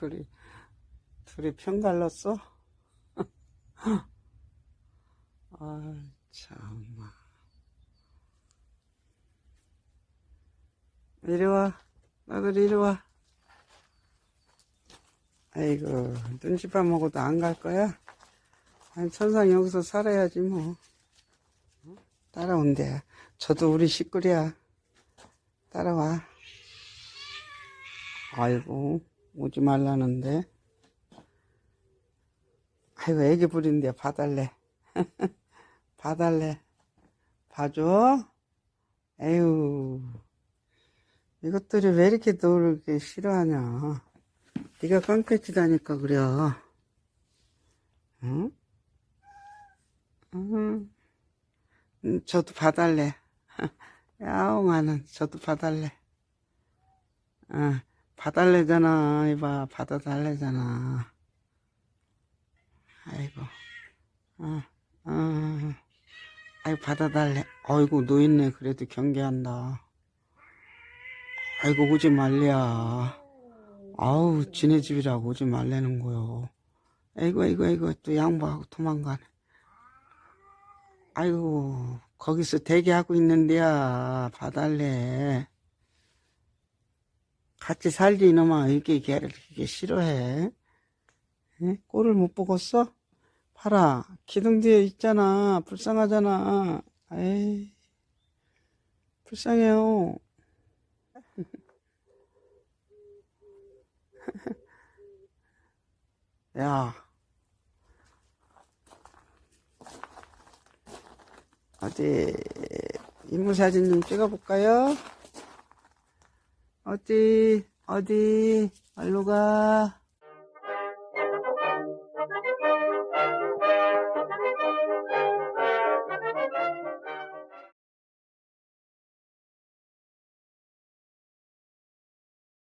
둘이 둘이 편 갈랐어? 아 참아. 이리 와. 나들 이리 와. 아이고, 눈치밥 먹어도 안 갈 거야? 아니, 천상 여기서 살아야지, 뭐. 어? 따라온대. 저도 우리 식구야. 따라와. 아이고, 오지 말라는데. 아이고, 애기 부린데 봐달래. 봐달래. 봐줘? 에휴. 이것들이 왜 이렇게 이렇게 싫어하냐. 네가 깡패치다니까 그래. 응? 응. 음, 저도 봐달래. 야옹아는 저도 봐달래. 어, 봐달래잖아. 이봐, 받아달래잖아. 아이고, 어, 어, 아이고, 받아달래. 아이고, 노인네 그래도 경계한다. 아이고, 오지 말랴. 아우, 지네 집이라고 오지 말라는 거요. 아이고, 아이고, 아이고, 또 양보하고 도망가네. 아이고, 거기서 대기하고 있는데야, 봐달래. 같이 살지, 이놈아. 이렇게 걔를 이렇게 싫어해. 에? 꼴을 못 보겠어? 봐라. 기둥 뒤에 있잖아. 불쌍하잖아. 에이. 불쌍해요. 야. 어디, 인물사진 좀 찍어볼까요? 어디, 어디, 얼로 가.